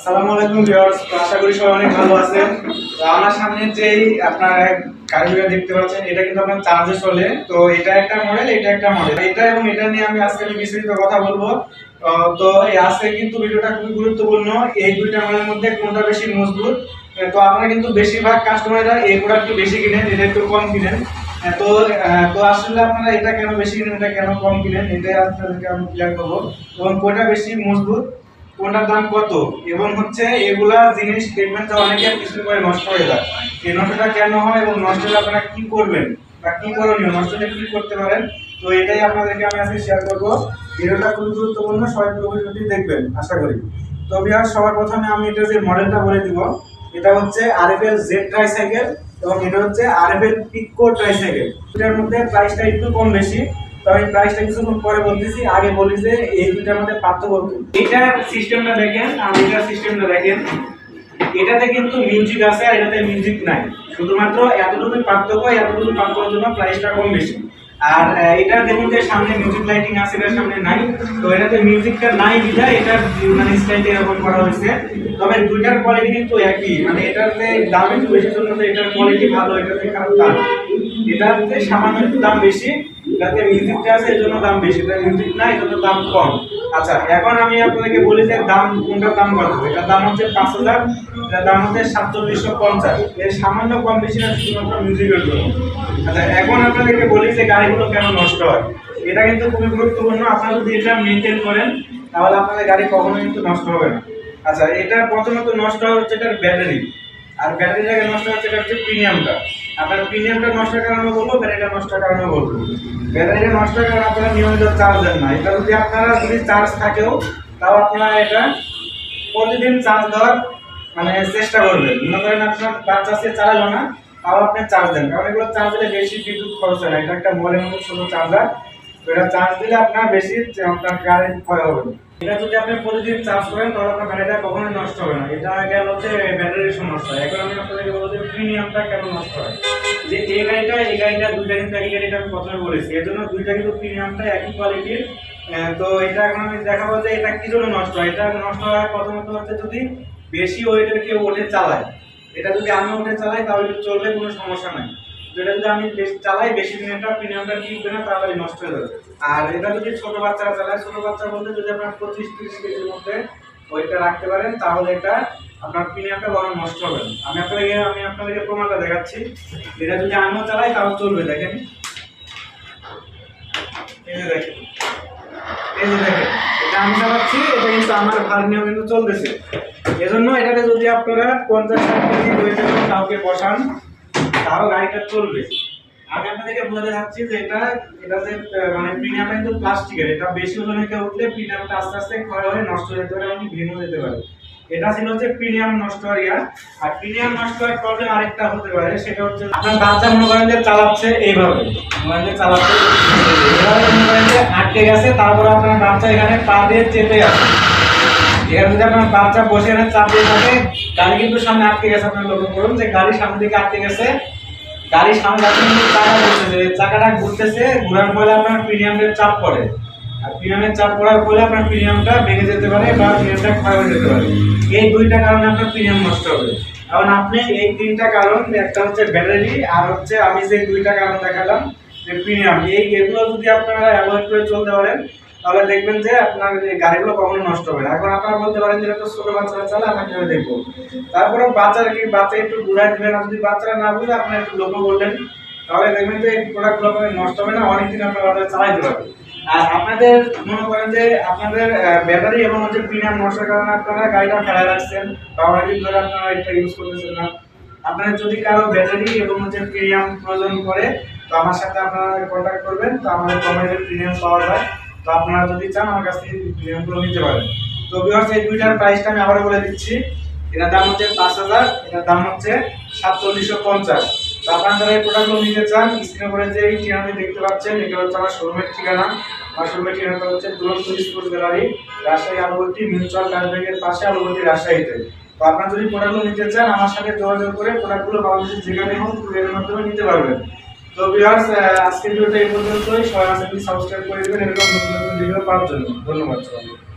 আসসালামু আলাইকুম ভিউয়ার্স, আশা করি সবাই অনেক ভালো আছেন। তো আমার সামনে যেই আপনার গাড়িগুলো দেখতে পাচ্ছেন, এটা কিন্তু আপনার চার্জে চলে। তো এটা একটা মডেল এটা একটা মডেল এটা এবং এটা নিয়ে আমি আজকে আমি বিস্তারিত কথা বলব। তো আজকে কিন্তু ভিডিওটা খুবই গুরুত্বপূর্ণ। এই দুইটা মডেলের মধ্যে কোনটা বেশি মজবুত? তো আপনারা কিন্তু বেশিরভাগ কাস্টমাররা এই প্রোডাক্টটি বেশি কিনেন, এটা একটু কম কিনেন। তো তো আসলে আপনারা এটা কেন বেশি কিনেন, এটা কেন কম কিনেন, এটাই আপনাদেরকে আমি ক্লিয়ার করব। এবং কোনটা বেশি মজবুত? কোনটার দাম কত? এবং হচ্ছে এগুলা জিনিস দেখবেন যে কিছু করে নষ্ট হয়ে যায়। এই নষ্টটা কেন হয় এবং নষ্ট হলে আপনারা কি করবেন? বা কি করণীয়? নষ্ট হলে কি করতে পারেন? তো এটাই আপনাদেরকে আমি আজকে শেয়ার করব। ভিডিওটা খুবই গুরুত্বপূর্ণ, সবাই পুরোপুরি দেখবেন, আশা করি। তো বিহার সবার প্রথমে আমি এটা যে মডেলটা বলে দিব, এটা হচ্ছে আরএফএল জেড ট্রাইসাইকেল এবং এটা হচ্ছে আরএফএল পিকো ট্রাইসাইকেল এটার মধ্যে প্রাইসটা একটু কম বেশি। তবে এই প্রাইসটা কিছুক্ষণ পরে বলতেছি, আগে বলি যে এই দুইটার মধ্যে পার্থক্য কি। এটার সিস্টেমটা দেখেন আর এটার সিস্টেমটা দেখেন। এটাতে কিন্তু মিউজিক আছে আর এটাতে মিউজিক নাই। শুধুমাত্র এতটুকু পার্থক্য, এতটুকু পার্থক্যের জন্য প্রাইসটা কম বেশি। আর এটা দেখুন যে সামনে মিউজিক লাইটিং আছে এটার সামনে নাই। তো এটাতে মিউজিকটা নাই বিধায় এটার মানে স্টাইলটা এরকম করা হয়েছে। তবে দুইটার কোয়ালিটি কিন্তু একই। মানে এটাতে দাম একটু বেশি জন্য এটার কোয়ালিটি ভালো, এটাতে খারাপ দাম। এটাতে সামান্য একটু দাম বেশি। এটাতে মিউজিকটা আছে এর জন্য দাম বেশি এটা মিউজিক নাই এর দাম কম। আচ্ছা এখন আমি আপনাদেরকে বলি যে দাম কোনটার দাম কত এটার দাম হচ্ছে পাঁচ হাজার এটার দাম হচ্ছে সাতচল্লিশশো পঞ্চাশ। এর সামান্য কম বেশি না, শুধুমাত্র মিউজিকের জন্য। আচ্ছা এখন আপনাদেরকে বলি যে গাড়িগুলো কেন নষ্ট হয়। এটা কিন্তু খুবই গুরুত্বপূর্ণ। আপনারা যদি এটা মেনটেন করেন, তাহলে আপনাদের গাড়ি কখনো কিন্তু নষ্ট হবে না। আচ্ছা এটা প্রথমত নষ্ট হচ্ছে এটার ব্যাটারি আর ব্যাটারিটাকে নষ্ট হচ্ছে, এটা হচ্ছে প্রিমিয়ামটা। আপনার প্রিমিয়ামটা নষ্টের কারণে বলব, ব্যাটারিটা নষ্টের কারণে বলব। ব্যাটারিটা নষ্টের কারণে আপনারা নিয়মিত চার্জ দেন না। এটা যদি আপনারা যদি চার্জ থাকেও, তাও আপনারা এটা প্রতিদিন চার্জ দেওয়ার মানে চেষ্টা করবেন। মনে করেন আপনার বাচ্চা সে চালালো না, তাও আপনি চার্জ দেন। কারণ এগুলো চার্জ দিলে বেশি বিদ্যুৎ খরচ হয় না। এটা একটা মোবাইলের মতো ছোটো চার্জার এটা চার্জ দিলে আপনার বেশি, আপনার গাড়ির ক্ষয় হবে। না। এটা যদি আপনি প্রতিদিন চার্জ করেন, তাহলে আপনার ব্যাটারিটা কখনোই নষ্ট হবে না। এটা গেল হচ্ছে ব্যাটারির সমস্যা। এখন আমি আপনাদেরকে বলব যে প্রিমিয়ামটা কেন নষ্ট হয়? যে এই গাড়িটা এই গাড়িটা, দুইটা কিন্তু একই গাড়িটা আমি প্রথমে বলেছি। এর জন্য দুইটা কিন্তু প্রিমিয়ামটা একই কোয়ালিটির তো এটা এখন আমি দেখাবো যে এটা কি জন্য নষ্ট হয়? এটা নষ্ট হয় প্রথমত হচ্ছে যদি বেশি ওয়েটের কেউ ওঠে চালায়। এটা যদি আমি ওঠে চালাই তাহলে চলবে কোনো সমস্যা নাই। যেটা যদি আমি চালাই, বেশি দিন এটা প্রিমিয়ামটা টিকবে না তাড়াতাড়ি নষ্ট হয়ে যাবে। আর এটা যদি ছোট বাচ্চারা চালায়, ছোট বাচ্চা বলতে যদি আপনার পঁচিশ তিরিশ কেজির মধ্যে ওইটা রাখতে পারেন, তাহলে এটা আপনার প্রিমিয়ামটা বড় নষ্ট হবে আমি আপনাদেরকে আমি আপনাদেরকে প্রমাণটা দেখাচ্ছি। এটা যদি আমিও চালাই তাও চলবে, দেখেন। দেখেন। দেখেন। এটা আমি চালাচ্ছি, এটা কিন্তু আমার ভার নিয়ম কিন্তু চলতেছে। এজন্য এটাতে যদি আপনারা পঞ্চাশ ষাট কেজি কাউকে বসান তাও গাড়িটা চলবে। আমি আপনাদেরকে বলে যাচ্ছি যে এটা এটা যে মানে প্রিমিয়ামটা কিন্তু প্লাস্টিকের এটা বেশি ওজনে কেউ উঠলে প্রিমিয়ামটা আস্তে আস্তে ক্ষয় হয়ে নষ্ট হয়ে যেতে পারে, এমনকি ভেঙে যেতে পারে। এটা ছিল হচ্ছে প্রিমিয়াম নষ্ট হওয়ার ইয়া। আর প্রিমিয়াম নষ্ট হওয়ার প্রবলেম আরেকটা হতে পারে, সেটা হচ্ছে আপনার বাচ্চা মনে করেন যে চালাচ্ছে এইভাবে। মনে যে চালাচ্ছে এইভাবে মনে করেন যে আটকে গেছে, তারপরে আপনার বাচ্চা এখানে পা দিয়ে চেপে আছে। এখানে যদি আপনার বাচ্চা বসে এখানে চাপ দিয়ে থাকে গাড়ি কিন্তু সামনে আটকে গেছে, আপনার লক্ষ্য করুন যে গাড়ি সামনে দিকে আটকে গেছে। গাড়ির সামনে যাচ্ছে কিন্তু চাকা ঘুরতেছে চাকাটা ঘুরতেছে, ঘোরার ফলে আপনার প্রিমিয়ামের চাপ পড়ে। আর প্রিমিয়ামের চাপ পড়ার ফলে আপনার প্রিমিয়ামটা ভেঙে যেতে পারে বা প্রিমিয়ামটা ক্ষয় হয়ে যেতে পারে। এই দুইটা কারণে আপনার প্রিমিয়াম নষ্ট হবে। কারণ আপনি এই তিনটা কারণ, একটা হচ্ছে ব্যাটারি আর হচ্ছে আমি যে দুইটা কারণ দেখালাম, যে প্রিমিয়াম। এই এগুলো যদি আপনারা অ্যাভয়েড করে চলতে পারেন তাহলে দেখবেন যে আপনার গাড়িগুলো কখনো নষ্ট হবে না। এখন আপনারা বলতে পারেন যে এটা তো ছোট বাচ্চারা চালা আমরা কীভাবে দেখব? তারপরে বাচ্চারা কি, বাচ্চা একটু ঘুরাই দিবেন যদি বাচ্চারা না বুঝে, আপনারা একটু লক্ষ্য করলেন তাহলে দেখবেন যে প্রোডাক্টগুলো আপনার নষ্ট হবে না, অনেকদিন আপনার বাজারে চালাইতে পারবেন। আর আপনাদের মনে করেন যে আপনাদের ব্যাটারি এবং হচ্ছে প্রিমিয়াম নষ্টের কারণে আপনারা গাড়িটা ফেলা রাখছেন বা অনেকদিন ধরে আপনারা এটা ইউজ করতেছেন না। আপনার যদি কারও ব্যাটারি এবং হচ্ছে প্রিমিয়াম প্রয়োজন করে তো আমার সাথে আপনারা কন্ট্যাক্ট করবেন। তো আমাদের কোম্পানিতে প্রিমিয়াম পাওয়া যায়। তো আপনারা যদি চান, আমার কাছ থেকে প্রিমিয়ামগুলো নিতে পারেন। তো ভিউয়ার্স এই দুইটার প্রাইসটা আমি আবারও বলে দিচ্ছি। এটার দাম হচ্ছে পাঁচ হাজার, এটার দাম হচ্ছে সাতচল্লিশশো পঞ্চাশ। তো আপনারা যারা এই প্রোডাক্টগুলো নিতে চান স্ক্রিনে করে যে এই ঠিকানাটি দেখতে পাচ্ছেন, এটা হচ্ছে আমার শোরুমের ঠিকানা। আমার শোরুমের ঠিকানাটা হচ্ছে Duranta sports gallery, Rajshahi Alupotti mutual ব্যাংকের পাশে আলুবর্তী রাজশাহীতে। তো আপনারা যদি প্রোডাক্টগুলো নিতে চান, আমার সাথে যোগাযোগ করে প্রোডাক্টগুলো বাংলাদেশের যেখানে হোক কুরিয়ারের মাধ্যমে নিতে পারবেন। তো ভিউয়ার্স আজকের ভিডিওটা এই পর্যন্তই। সবাই আমার সাবস্ক্রাইব করে দেবেন, এরকম নতুন নতুন ভিডিও পাওয়ার জন্য। ধন্যবাদ সবাইকে।